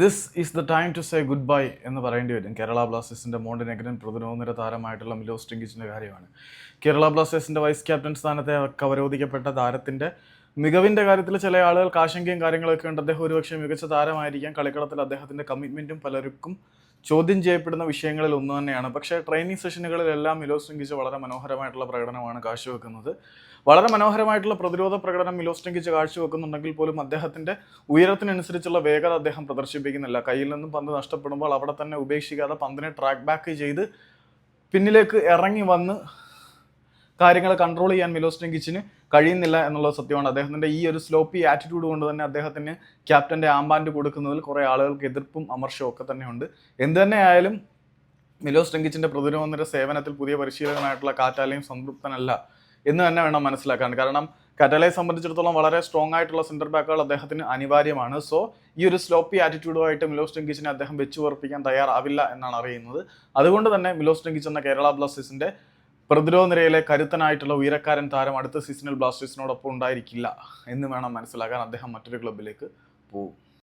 This is the time to say goodbye എന്ന് പറയേണ്ടി വരും. കേരള ബ്ലാസ്റ്റേഴ്സിന്റെ മോണ്ടനെഗ്രൻ പ്രതിരോധനിര താരമായിട്ടുള്ള മിലോസ് ടിങ്കിച്ചിന്റെ കാര്യമാണ്. കേരള ബ്ലാസ്റ്റേഴ്സിന്റെ വൈസ് ക്യാപ്റ്റൻ സ്ഥാനത്തെ കവരോധിക്കപ്പെട്ട താരത്തിന്റെ മികവിന്റെ കാര്യത്തിൽ ചില ആളുകൾക്ക് ആശങ്കയും കാര്യങ്ങളൊക്കെ ഉണ്ട്. അദ്ദേഹം ഒരുപക്ഷെ മികച്ച താരമായിരിക്കാം. കളിക്കളത്തിൽ അദ്ദേഹത്തിന്റെ കമ്മിറ്റ്മെന്റും പലർക്കും ചോദ്യം ചെയ്യപ്പെടുന്ന വിഷയങ്ങളിൽ ഒന്ന് തന്നെയാണ്. പക്ഷേ ട്രെയിനിങ് സെഷനുകളിലെല്ലാം മിലോസ് ടിങ്കിച്ച് വളരെ മനോഹരമായിട്ടുള്ള പ്രകടനമാണ് കാഴ്ചവെക്കുന്നത്. വളരെ മനോഹരമായിട്ടുള്ള പ്രതിരോധ പ്രകടനം മിലോസ് ടിങ്കിച്ച് കാഴ്ചവെക്കുന്നുണ്ടെങ്കിൽ പോലും അദ്ദേഹത്തിന്റെ ഉയരത്തിനനുസരിച്ചുള്ള വേഗത അദ്ദേഹം പ്രദർശിപ്പിക്കുന്നില്ല. കയ്യിൽ നിന്നും പന്ത് നഷ്ടപ്പെടുമ്പോൾ അവിടെ തന്നെ ഉപേക്ഷിക്കാതെ പന്തിനെ ട്രാക്ക് ബാക്ക് ചെയ്ത് പിന്നിലേക്ക് ഇറങ്ങി വന്ന് കാര്യങ്ങൾ കൺട്രോൾ ചെയ്യാൻ മിലോസ് ടെങ്കിച്ചിന് കഴിയുന്നില്ല എന്നുള്ളത് സത്യമാണ്. അദ്ദേഹത്തിന്റെ ഈ ഒരു സ്ലോപ്പി ആറ്റിറ്റ്യൂഡ് കൊണ്ട് തന്നെ അദ്ദേഹത്തിന് ക്യാപ്റ്റന്റെ ആംബാൻഡ് കൊടുക്കുന്നതിൽ കുറേ ആളുകൾക്ക് എതിർപ്പും അമർഷവും ഒക്കെ തന്നെയുണ്ട്. എന്ത് തന്നെ ആയാലും മിലോസ് ടെങ്കിച്ചിന്റെ പ്രതിരോധ സേവനത്തിൽ പുതിയ പരിശീലകനായിട്ടുള്ള കാറ്റാലയും സംതൃപ്തനല്ല എന്ന് തന്നെ വേണം മനസ്സിലാക്കാൻ. കാരണം കാറ്റാലയെ സംബന്ധിച്ചിടത്തോളം വളരെ സ്ട്രോങ് ആയിട്ടുള്ള സെന്റർ ബാക്കുകൾ അദ്ദേഹത്തിന് അനിവാര്യമാണ്. സോ ഈ ഒരു സ്ലോപ്പി ആറ്റിറ്റ്യൂഡുമായിട്ട് മിലോസ് ടെങ്കിച്ചിനെ അദ്ദേഹം വെച്ചു ഉറപ്പിക്കാൻ തയ്യാറാവില്ല എന്നാണ് അറിയുന്നത്. അതുകൊണ്ട് തന്നെ മിലോസ് ടെങ്കിച്ച് എന്ന കേരള ബ്ലാസ്റ്റേഴ്സിന്റെ പ്രതിരോധ നിരയിലെ കരുത്തനായിട്ടുള്ള ഉയരക്കാരൻ താരം അടുത്ത സീസണിൽ ബ്ലാസ്റ്റേഴ്സിനോടൊപ്പം ഉണ്ടായിരിക്കില്ല എന്ന് വേണം മനസ്സിലാക്കാൻ അദ്ദേഹം മറ്റൊരു ക്ലബിലേക്ക് പോകും